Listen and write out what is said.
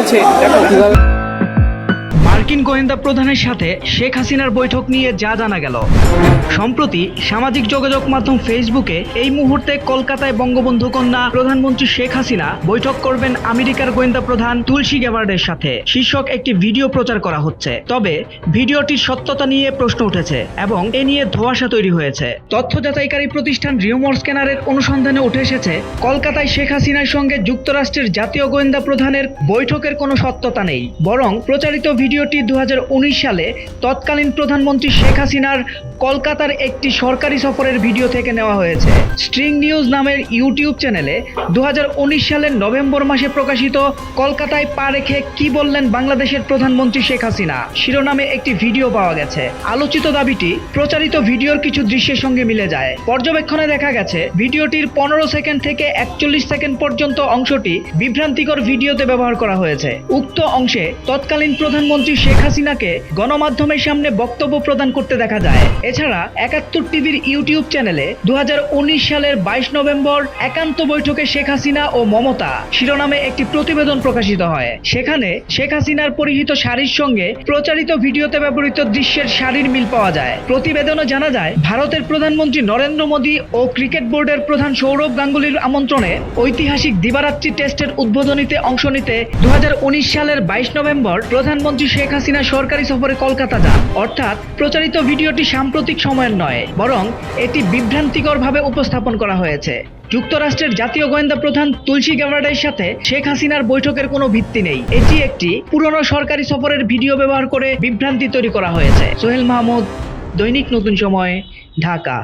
বলছে দেখো মার্কিন গোয়েন্দা প্রধানের সাথে শেখ হাসিনার বৈঠক নিয়ে যা জানা গেল। সম্প্রতি সামাজিক যোগাযোগ মাধ্যম ফেসবুকে এই মুহূর্তে কলকাতায় বঙ্গবন্ধু কন্যা প্রধানমন্ত্রী শেখ হাসিনা বৈঠক করবেন আমেরিকার গোয়েন্দা প্রধান তুলসী গ্যাবার্ডের সাথে। শীর্ষক একটি ভিডিও প্রচার করা হচ্ছে। তবে ভিডিওটির সত্যতা নিয়ে প্রশ্ন উঠেছে এবং এ নিয়ে ধোঁয়াশা তৈরি হয়েছে। তথ্য যাচাইকারী প্রতিষ্ঠান রিউমর স্ক্যানারের অনুসন্ধানে উঠে এসেছে, কলকাতায় শেখ হাসিনার সঙ্গে যুক্তরাষ্ট্রের জাতীয় গোয়েন্দা প্রধানের বৈঠকের কোনো সত্যতা নেই। বরং প্রচারিত ভিডিওটি দু সালে তৎকালীন প্রধানমন্ত্রী শেখ হাসিনার কলকাতার একটি সরকারি সফরের ভিডিও থেকে নেওয়া হয়েছে। স্ট্রিং নিউজ নামের ইউটিউব চ্যানেলে দু সালের নভেম্বর মাসে প্রকাশিত কলকাতায় পা রেখে কি বললেন বাংলাদেশের প্রধানমন্ত্রী শেখ হাসিনা, শিরোনামে একটি ভিডিও পাওয়া গেছে। আলোচিত দাবিটি প্রচারিত ভিডিওর কিছু দৃশ্যের সঙ্গে মিলে যায়। পর্যবেক্ষণে দেখা গেছে, ভিডিওটির পনেরো সেকেন্ড থেকে একচল্লিশ সেকেন্ড পর্যন্ত অংশটি বিভ্রান্তিকর ভিডিওতে ব্যবহার করা হয়েছে। উক্ত অংশে তৎকালীন প্রধানমন্ত্রী শেখ হাসিনাকে গণমাধ্যমের সামনে বক্তব্য প্রদান করতে দেখা যায়। এছাড়া একাত্তর টিভির ইউটিউব চ্যানেলে দু হাজার উনিশ সালের বাইশ নভেম্বর একান্ত বৈঠকে শেখ হাসিনা ও মমতা শিরোনামে একটি প্রতিবেদন প্রকাশিত হয়। সেখানে শেখ হাসিনার পরিহিত শাড়ির সঙ্গে প্রচারিত ভিডিওতে ব্যবহৃত দৃশ্যের শাড়ির মিল পাওয়া যায়। প্রতিবেদনে জানা যায়, ভারতের প্রধানমন্ত্রী নরেন্দ্র মোদী ও ক্রিকেট বোর্ডের প্রধান সৌরভ গাঙ্গুলির আমন্ত্রণে ঐতিহাসিক দিবারাত্রি টেস্টের উদ্বোধনীতে অংশ নিতে দু হাজার উনিশ সালের বাইশ নভেম্বর প্রধানমন্ত্রী শেখ হাসিনা সরকারি সফরে কলকাতা যান। অর্থাৎ প্রচারিত ভিডিওটি সাম্প্রতিক সময়ের নয়, বরং এটি বিভ্রান্তিকরভাবে উপস্থাপন করা হয়েছে। যুক্তরাষ্ট্রের জাতীয় গোয়েন্দা প্রধান তুলসী গ্যাবার্ডের সাথে শেখ হাসিনার বৈঠকের কোনো ভিত্তি নেই। এটি একটি পুরনো সরকারি সফরের ভিডিও ব্যবহার করে বিভ্রান্তি তৈরি করা হয়েছে। সোহেল মাহমুদ, দৈনিক নতুন সময়, ঢাকা।